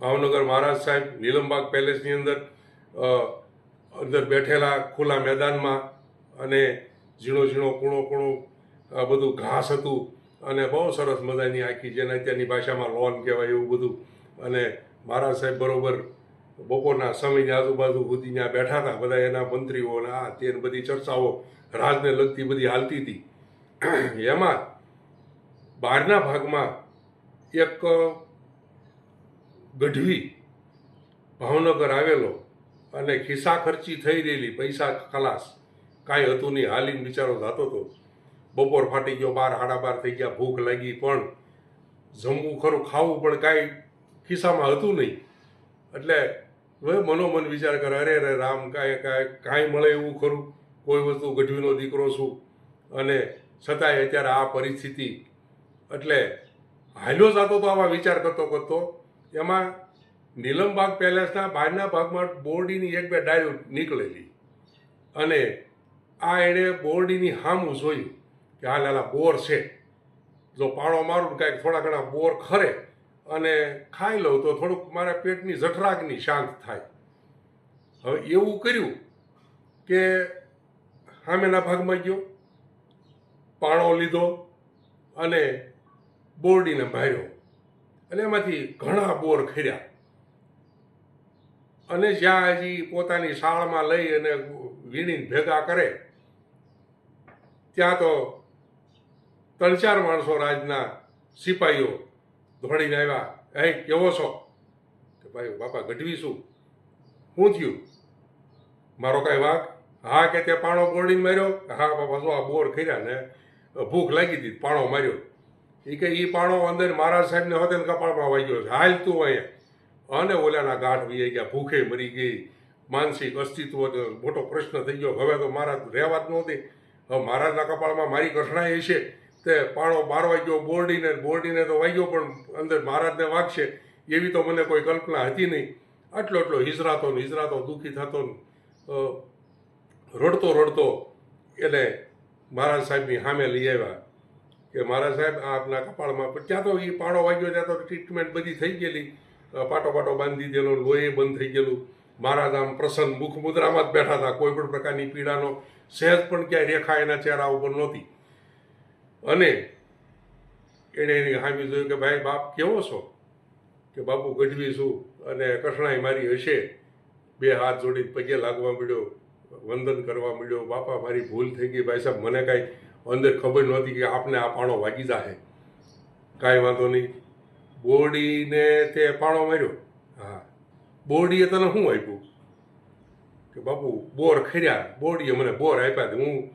ભાવનગર મહારાજ સાહેબ નીલમબાગ પેલેસની અંદર અંદર બેઠેલા ખુલ્લા મેદાનમાં અને ઝીણો ઝીણો કૂણો કૂણો બધું ઘાસ હતું અને બહુ સરસ મજાની આખી જેને ત્યાંની ભાષામાં લોન કહેવાય એવું બધું. અને મહારાજ સાહેબ બરોબર બપોરના સમયની આજુબાજુ સુધી ત્યાં બેઠા હતા, બધા એના મંત્રીઓ અને આ તે બધી ચર્ચાઓ રાજને લગતી બધી હાલતી હતી. એમાં બહારના ભાગમાં એક ગઢવી ભાવનગર આવેલો અને ખિસ્સા ખર્ચી થઈ રહેલી પૈસા ખલાસ કાંઈ હતું નહીં. હાલીને બિચારો થતો હતો બપોર ફાટી ગયો, બાર બાર થઈ ગયા. ભૂખ લાગી પણ જમવું ખરું, ખાવું પણ કાંઈ ખિસ્સામાં હતું નહીં. એટલે હવે મનોમન વિચાર કરે, અરે અરે, રામ, કાંઈ કાંઈ કાંઈ મળે એવું ખરું? કોઈ વસ્તુ ગઢવીનો દીકરો છું અને છતાંય અત્યારે આ પરિસ્થિતિ, એટલે હાલ્યો જતો તો આવા વિચાર કરતો કરતો એમાં નીલમબાગ પેલેસના બહારના ભાગમાં બોરડીની એક બે ડાયો નીકળેલી. અને આ એણે બોરડીની હામું જોયું કે હાલ હાલા બોર છે. જો પાણો મારું ને કાંઈક થોડા ઘણા બોર ખરે અને ખાઈ લઉં તો થોડુંક મારા પેટની જઠરાગની શાંત થાય. હવે એવું કર્યું કે સામેના ભાગમાં ગયો, પાણો લીધો અને બોરડીને ભાર્યો અને એમાંથી ઘણા બોર ખર્યા. અને જ્યાં હજી પોતાની શાળમાં લઈ અને વીણીને ભેગા કરે, ત્યાં તો ત્રણ ચાર માણસો રાજના સિપાહીઓ દોડીને આવ્યા. એ કેવો છો? કે ભાઈ, બાપા, ગઢવી શું શું થયું? મારો કાંઈ વાંક? હા, કે તે પાણો બોરડીને માર્યો. હા, બાપા શું આ બોર ખર્યા ને, ભૂખ લાગી હતી, પાણો માર્યો. એ કે એ પાણો અંદર મહારાજ સાહેબને હોતે કપાળમાં વાગ્યો છે. હાલ તું અહીંયા. અને ઓલાના ગાંઠ વી ગયા, ભૂખે મરી ગઈ, માનસિક અસ્તિત્વ મોટો પ્રશ્ન થઈ ગયો. હવે તો મહારાજ રહેવા જ નહોતી હવે મહારાજના કપાળમાં મારી કઠણાઈ છે તે પાણો બાર વાગ્યો, બોરડીને બોરડીને તો વાગ્યો પણ અંદર મહારાજને વાગશે. એવી તો મને કોઈ કલ્પના હતી નહીં. આટલો એટલો હિજરાતો ને હિજરાતો દુઃખી થતો રડતો રડતો એટલે મહારાજ સાહેબની સામે લઈ આવ્યા. કે મારા સાહેબ આપના કપાળમાં પણ તો એ પાણો વાગ્યો, ત્યાં તો ટ્રીટમેન્ટ બધી થઈ ગયેલી. પાટો પાટો બાંધી દેલો લોહી બંધ થઈ ગયેલું. મહારાજ આમ પ્રસન્ન મુખ મુદ્રામાં જ બેઠા હતા. કોઈ પણ પ્રકારની પીડાનો સહેજ પણ ક્યાંય રેખા એના ચહેરા ઉપર નહોતી. અને એણે એની હામી જોયું કે, ભાઈ, બાપ કેવો છો? કે, બાપુ ગઢવી છું અને કઠણાઈ મારી હશે. બે હાથ જોડી પગે લાગવા મળ્યો વંદન કરવા મળ્યો બાપા, મારી ભૂલ થઈ ગઈ, ભાઈ સાહેબ, મને કાંઈ અંદર ખબર નહોતી કે આપને આ પાણો વાગી જાહે. કાંઈ વાંધો નહીં. બોરડીને તે પાણો માર્યો. હા. બોરડીએ તને શું આપ્યું? કે બાપુ, બોર ખર્યા. બોરડીએ મને બોર આપ્યા હું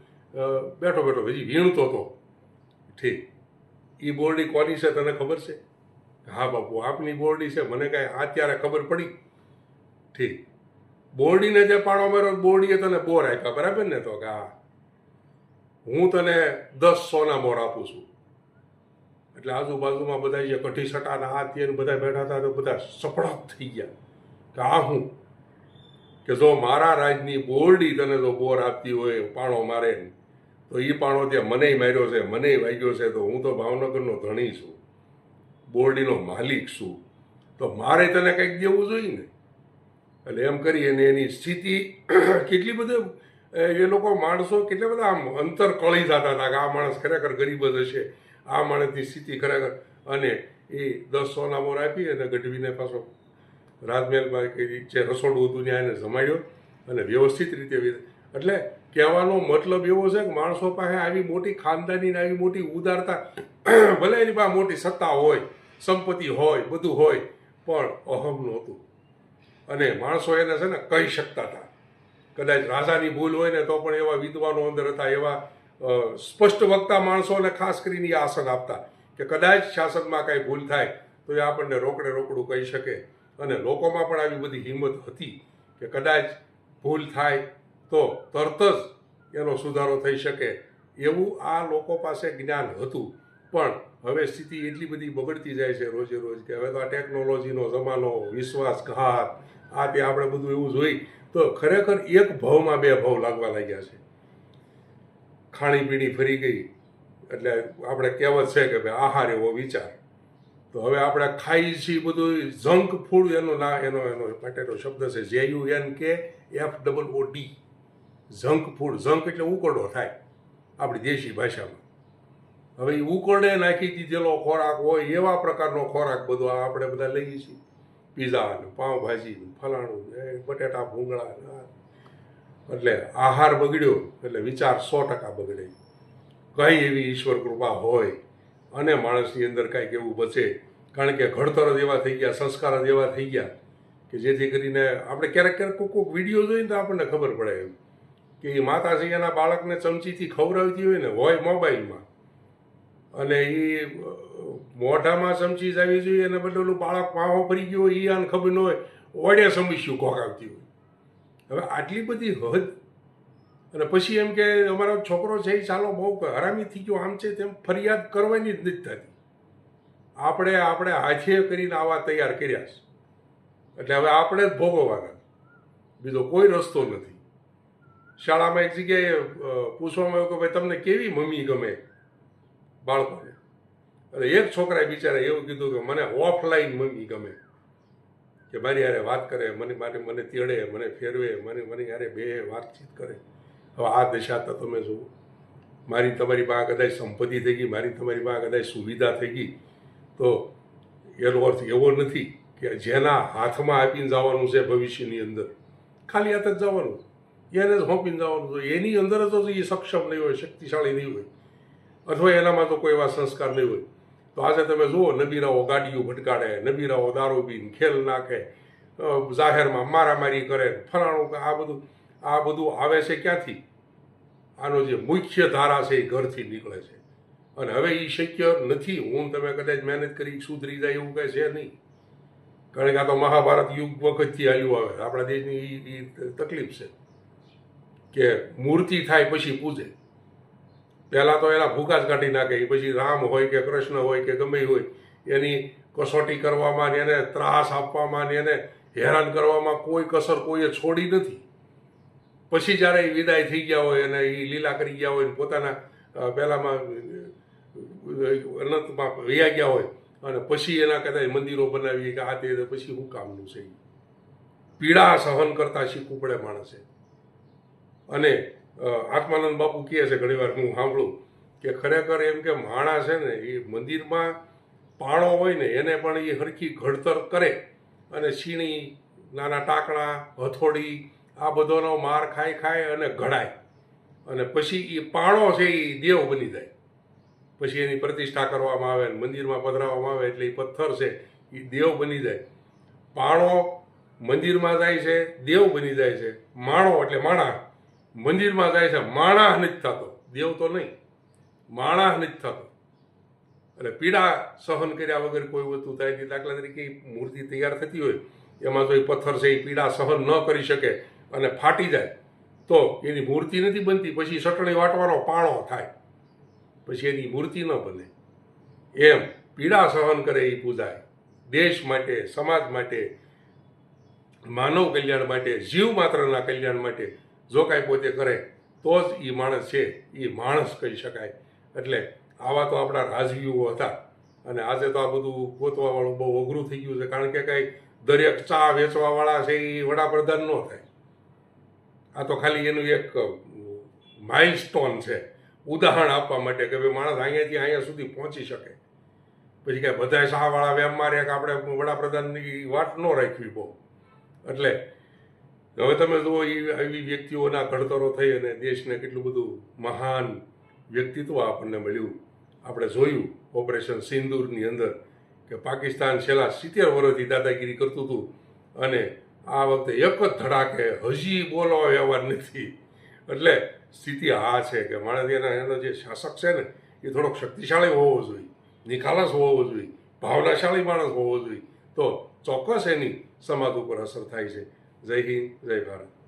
બેઠો બેઠો હજી વીણતો હતો ઠીક. એ બોરડી કોની છે તને ખબર છે? હા બાપુ, આપની બોરડી છે. મને કાંઈ અત્યારે ખબર પડી. ઠીક. બોરડીને જે પાણો માર્યો બોરડીએ તને બોર આપ્યા. બરાબર ને તો? કે હા. હું તને દસ સોના મોર આપું છું. એટલે આજુબાજુમાં બધા જે કઠી સટાના આ તે બધા બેઠા હતા તો બધા સપડાટ થઈ ગયા. કે આ હું? કે જો મારા રાજની બોરડી તને જો બોર આપતી હોય, પાણો મારે તો એ પાણો ત્યાં મને માર્યો છે મને વાગ્યો છે, તો હું તો ભાવનગરનો ધણી છું. બોરડીનો માલિક છું. તો મારે તને કંઈક દેવું જોઈએ ને? એટલે એમ કરી અને એની સ્થિતિ કેટલી બધી એ લોકો માણસો કેટલા બધા આમ અંતર કળી જતા હતા કે આ માણસ ખરેખર ગરીબ જ હશે. આ માણસની સ્થિતિ ખરેખર. અને એ દસ સોના મોર આપી અને ગઢવીને પાછો રાજમહેલમાં જે રસોડું હતું ત્યાં એને જમાડ્યો અને વ્યવસ્થિત રીતે એટલે કહેવાનો મતલબ એવો છે કે માણસો પાસે આવી મોટી ખાનદાની આવી મોટી ઉદારતા, ભલે એની પાસે મોટી સત્તા હોય, સંપત્તિ હોય, બધું હોય, પણ અહમ નહોતું. અને માણસો એને છે ને કહી શકતા હતા. કદાચ રાજાની ભૂલ હોય ને તો પણ એવા વિદ્વાનો અંદર હતા, એવા સ્પષ્ટ વક્તા માણસોને ખાસ કરીને આસન આપતા કે કદાચ શાસનમાં કાંઈ ભૂલ થાય તો એ આપણને રોકડે રોકડું કહી શકે. અને લોકોમાં પણ આવી બધી હિંમત હતી કે કદાચ ભૂલ થાય તો તરત જ એનો સુધારો થઈ શકે. એવું આ લોકો પાસે જ્ઞાન હતું. પણ હવે સ્થિતિ એટલી બધી બગડતી જાય છે રોજે રોજ કે હવે તો આ ટેકનોલોજીનો જમાનો, વિશ્વાસઘાત આ તે આપણે બધું એવું જોઈ, તો ખરેખર એક ભાવમાં બે ભાવ લાગવા લાગ્યા છે. ખાણીપીણી ફરી ગઈ, એટલે આપણે કહેવત છે કે ભાઈ આહાર એવો વિચાર. તો હવે આપણે ખાઈ છીએ બધું જંક ફૂડ, એનો ના, એનો એનો માટેનો શબ્દ છે જે U N K F double O D junk food, junk એટલે ઉકરડો થાય, આપણી દેશી ભાષામાં. હવે એ ઉકરડે નાખી દીધેલો ખોરાક હોય, એવા પ્રકારનો ખોરાક બધો આપણે બધા લઈએ છીએ. પીઝા ને પાઉંભાજી ને ફલાણું ને બટેટા, ભૂંગળા ને એટલે આહાર બગડ્યો, એટલે વિચાર સો ટકા બગડે. કંઈ એવી ઈશ્વર કૃપા હોય, અને માણસની અંદર કાંઈક એવું બચે. કારણ કે ઘડતર જ એવા થઈ ગયા, સંસ્કાર જ એવા થઈ ગયા, કે જેથી કરીને આપણે ક્યારેક ક્યારેક કોઈક કોઈક વીડિયો જોઈને તો આપણને ખબર પડે એમ. કે એ માતાજી એના બાળકને ચમચીથી ખવડાવતી હોય ને, હોય મોબાઈલમાં અને એ મોઢામાં ચમચી જ આવી જોઈએ અને બધું ઓલું બાળક પાહો ફરી ગયો એ આને ખબર ન હોય ઓડે સમસ્યું ખોખાવતી હોય. હવે આટલી બધી હદ. અને પછી એમ કે અમારો છોકરો છે એ ચાલો બહુ હરામી થઈ ગયો, આમ છે તેમ ફરિયાદ કરવાની જ નથી થતી. આપણે આપણે હાથે કરીને આવા તૈયાર કર્યા છે. એટલે હવે આપણે જ ભોગવવાના. બીજો કોઈ રસ્તો નથી. શાળામાં એક જગ્યાએ પૂછવામાં આવ્યું કે ભાઈ, તમને કેવી મમ્મી ગમે? બાળકોને. અને એક છોકરાએ બિચારે એવું કીધું કે મને ઓફલાઈન મમ્મી ગમે. કે મારી યારે વાત કરે, મને મારે મને તેડે, મને ફેરવે, મને મને યારે બે વાતચીત કરે. હવે આ દશા તો તમે જુઓ. મારી તમારી પાસે કદાચ સંપત્તિ થઈ ગઈ, મારી તમારી પાસે કદાચ સુવિધા થઈ ગઈ. તો એનો અર્થ એવો નથી કે જેના હાથમાં આપીને જવાનું છે ભવિષ્યની અંદર, ખાલી હાથ જ જવાનું. એને જ હોંપીને જવાનું. છે એની અંદર જ એ સક્ષમ નહીં હોય, શક્તિશાળી નહીં હોય. અથવા એનામાં તો કોઈ એવા સંસ્કાર નહીં હોય. તો આજે તમે જુઓ, નબીરાઓ ગાડીઓ ભટકાડે, નબીરાઓ દારો પીને ખેલ નાખે જાહેરમાં મારામારી કરે, ફલાણું આ બધું આ બધું આવે છે ક્યાંથી? આનો જે મુખ્ય ધારા છે એ ઘરથી નીકળે છે. અને હવે એ શક્ય નથી. હું તમે કદાચ મહેનત કરી સુધરી જાય એવું કંઈ છે નહીં. કારણ કે આ તો મહાભારત યુગ વખતથી આવ્યું આવે. આપણા દેશની એ તકલીફ છે કે મૂર્તિ થાય પછી પૂજે. પહેલાં તો એના ભૂકા જ કાઢી નાખે પછી રામ હોય કે કૃષ્ણ હોય કે ગમે હોય, એની કસોટી કરવામાં ને એને ત્રાસ આપવામાં ને એને હેરાન કરવામાં કોઈ કસર કોઈએ છોડી નથી. પછી જ્યારે એ વિદાય થઈ ગયા હોય અને એ લીલા કરી ગયા હોય પોતાના પહેલાંમાં અનંતમાં વ્યા ગયા હોય, અને પછી એના કદાચ મંદિરો બનાવીએ કે આ તે પછી શું કામનું છે પીડા સહન કરતા શીખવું પડે માણસે. અને આત્માનંદ બાપુ કહે છે ઘણીવાર હું સાંભળું કે ખરેખર એમ કે માણા છે ને એ મંદિરમાં પાણો હોય ને, એને પણ એ હરખી ઘડતર કરે અને છીણી નાના ટાકણા, હથોડી, આ બધોનો માર ખાઈ ખાય અને ઘડાય. અને પછી એ પાણો છે એ દેવ બની જાય. પછી એની પ્રતિષ્ઠા કરવામાં આવે, મંદિરમાં પધરાવવામાં આવે એટલે એ પથ્થર છે એ દેવ બની જાય. પાણો મંદિરમાં જાય છે, દેવ બની જાય છે. માણો એટલે માણા મંદિરમાં જાય છે, માણસ નથી થતો. દેવ તો નહીં. માણસ નથી થતો. એટલે પીડા સહન કર્યા વગર કોઈ વસ્તુ થાય નહીં દાખલા તરીકે મૂર્તિ તૈયાર થતી હોય, એમાં જો એ પથ્થર છે, એ પીડા સહન ન કરી શકે અને ફાટી જાય, તો એની મૂર્તિ નથી બનતી. પછી સટણી વાટવાનો પાણો થાય. પછી એની મૂર્તિ ન બને. એમ પીડા સહન કરે એ પૂજાય. દેશ માટે, સમાજ માટે, માનવ કલ્યાણ માટે, જીવ માત્રના કલ્યાણ માટે જો કાંઈ પોતે કરે, તો જ એ માણસ છે એ માણસ કહી શકાય. એટલે આવા તો આપણા રાજવીઓ હતા. અને આજે તો આ બધું ગોતવાવાળું બહુ અઘરું થઈ ગયું છે, કારણ કે કાંઈ દરેક ચા વેચવાવાળા છે એ વડાપ્રધાન ન થાય. આ તો ખાલી એનું એક માઇલસ્ટોન છે. ઉદાહરણ આપવા માટે કે ભાઈ માણસ અહીંયાથી અહીંયા સુધી પહોંચી શકે. પછી કાંઈ બધા શાહવાળા વેમ માર્યા કે આપણે વડાપ્રધાનની વાત ન રાખવી બહુ. એટલે હવે તમે જુઓ, એ એવી વ્યક્તિઓના ઘડતરો થઈ અને દેશને કેટલું બધું મહાન વ્યક્તિત્વ આપણને મળ્યું. આપણે જોયું ઓપરેશન સિંદૂરની અંદર કે પાકિસ્તાન છેલ્લા સિત્તેર વર્ષથી દાદાગીરી કરતું હતું અને આ વખતે એક જ ધડાકે હજી બોલવા વ્યવહાર નથી. એટલે સ્થિતિ આ છે કે માણસ એના એનો જે શાસક છે ને, એ થોડોક શક્તિશાળી હોવો જોઈએ, નિખાલસ હોવો જોઈએ, ભાવનાશાળી માણસ હોવો જોઈએ. તો ચોક્કસ એની સમાજ ઉપર અસર થાય છે. જય હિન્દ જય ભારત